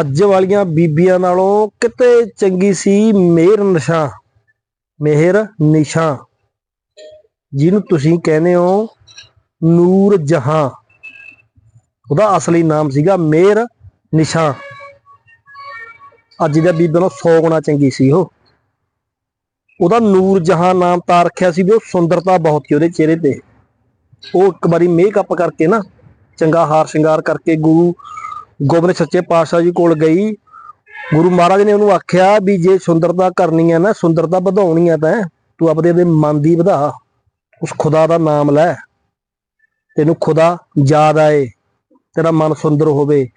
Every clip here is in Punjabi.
ਅੱਜ ਵਾਲੀਆਂ ਬੀਬੀਆਂ ਨਾਲੋਂ ਕਿਤੇ ਚੰਗੀ ਸੀ ਮਿਹਰ ਨਿਸ਼ਾ ਮਿਹਰ ਨਿਸ਼ਾ। ਜਿਹਨੂੰ ਤੁਸੀਂ ਕਹਿੰਦੇ ਹੋ ਨੂਰ ਜਹਾਂ। ਉਹਦਾ ਅਸਲੀ ਨਾਮ ਸੀਗਾ ਮਿਹਰ ਨਿਸ਼ਾ। ਅੱਜ ਦਾ ਬੀਬੀ ਨੂੰ 100 ਗੁਣਾ ਚੰਗੀ ਸੀ ਉਹ। ਉਹਦਾ ਨੂਰ ਜਹਾਂ ਨਾਮ ਤਾਂ ਰੱਖਿਆ ਸੀ ਵੀ ਉਹ ਸੁੰਦਰਤਾ ਬਹੁਤ ਸੀ ਉਹਦੇ ਚਿਹਰੇ ਤੇ। ਉਹ ਇੱਕ ਵਾਰੀ ਮੇਕਅਪ ਕਰਕੇ ਨਾ, ਚੰਗਾ ਹਾਰ ਸ਼ਿੰਗਾਰ ਕਰਕੇ ਗੁਰੂ ਗੋਬਿੰਦ ਸੱਚੇ ਪਾਤਸ਼ਾਹ ਜੀ ਕੋਲ ਗਈ। ਗੁਰੂ ਮਹਾਰਾਜ ਨੇ ਉਹਨੂੰ ਆਖਿਆ ਵੀ ਜੇ ਸੁੰਦਰਤਾ ਕਰਨੀ ਹੈ ਨਾ, ਸੁੰਦਰਤਾ ਵਧਾਉਣੀ ਹੈ ਤਾਂ ਤੂੰ ਆਪਦੇ ਦੇ ਮਨ ਦੀ ਵਧਾ। ਉਸ ਖੁਦਾ ਦਾ ਨਾਮ ਲੈ। ਤੈਨੂੰ ਖੁਦਾ ਯਾਦ ਆਏ, ਤੇਰਾ ਮਨ ਸੁੰਦਰ ਹੋਵੇ।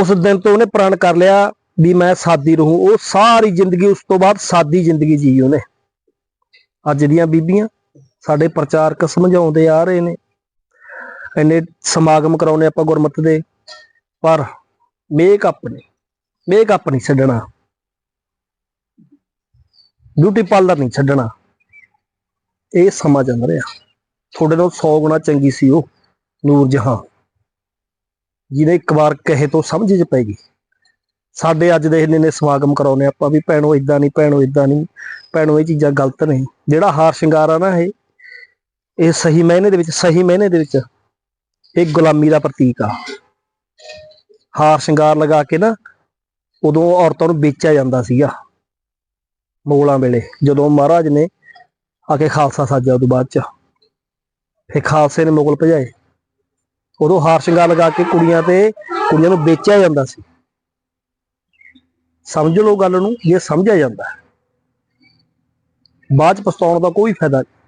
ਉਸ ਦਿਨ ਤੋਂ ਉਹਨੇ ਪ੍ਰਣ ਕਰ ਲਿਆ ਵੀ ਮੈਂ ਸਾਦੀ ਰਹੂੰ। ਉਹ ਸਾਰੀ ਜ਼ਿੰਦਗੀ, ਉਸ ਤੋਂ ਬਾਅਦ ਸਾਦੀ ਜ਼ਿੰਦਗੀ ਜੀ ਉਹਨੇ। ਅੱਜ ਦੀਆਂ ਬੀਬੀਆਂ ਸਾਡੇ ਪ੍ਰਚਾਰਕ ਸਮਝਾਉਂਦੇ ਆ ਰਹੇ ਨੇ। ਇੰਨੇ ਸਮਾਗਮ ਕਰਾਉਨੇ ਆਪਾਂ ਗੁਰਮਤਿ ਦੇ। ਪਰ ਮੇਕਅਪ ਨਹੀਂ ਮੇਕਅਪ ਨਹੀਂ ਛੱਡਣਾ। ਬਿਊਟੀ ਪਾਰਲਰ ਨਹੀਂ ਛੱਡਣਾ। ਇਹ ਸਮਾਂ ਚੱਲ ਰਿਹਾ। ਤੁਹਾਡੇ ਨਾਲ 100 ਗੁਣਾ ਚੰਗੀ ਸੀ ਉਹ, ਨੂਰ ਜਹਾਂ। ਜਿਹਨੇ ਇੱਕ ਵਾਰ ਕਹੇ ਤੋਂ ਸਮਝ ਚ ਪੈ ਗਈ। ਸਾਡੇ ਅੱਜ ਦੇ ਇੰਨੇ ਨੇ ਸਮਾਗਮ ਕਰਾਉਨੇ ਆਪਾਂ ਵੀ ਭੈਣੋ ਇਦਾਂ ਨਹੀਂ, ਭੈਣੋ ਇਦਾਂ ਨਹੀਂ, ਭੈਣੋ ਇਹ ਚੀਜ਼ਾਂ ਗਲਤ ਨਹੀਂ ਜਿਹੜਾ ਹਾਰ ਸ਼ਿੰਗਾਰ ਆ ਨਾ ਇਹ ਇਹ ਸਹੀ ਮਾਇਨੇ ਦੇ ਵਿੱਚ, ਸਹੀ ਮਾਇਨੇ ਦੇ ਵਿੱਚ ਇਹ ਗੁਲਾਮੀ ਦਾ ਪ੍ਰਤੀਕ ਆ। ਹਾਰ ਸ਼ਿੰਗਾਰ ਲਗਾ ਕੇ ਨਾ ਉਦੋਂ ਔਰਤਾਂ ਨੂੰ ਵੇਚਿਆ ਜਾਂਦਾ ਸੀਗਾ ਮੋਗਲਾਂ ਵੇਲੇ, ਜਦੋਂ ਮਹਾਰਾਜ ਨੇ ਆ ਕੇ ਖਾਲਸਾ ਸਾਜਿਆ ਉਦੋਂ ਬਾਅਦ ਚ। ਫਿਰ ਖਾਲਸੇ ਨੇ ਮੁਗਲ ਭਜਾਏ। ਉਦੋਂ ਹਾਰ ਸ਼ਿੰਗਾਰ ਲਗਾ ਕੇ ਕੁੜੀਆਂ ਤੇ ਕੁੜੀਆਂ ਨੂੰ ਵੇਚਿਆ ਜਾਂਦਾ ਸੀ। ਸਮਝ ਲਓ ਗੱਲ ਨੂੰ, ਜੇ ਸਮਝਿਆ ਜਾਂਦਾ। ਬਾਅਦ ਚ ਪਛਤਾਉਣ ਦਾ ਕੋਈ ਫਾਇਦਾ ਨਹੀਂ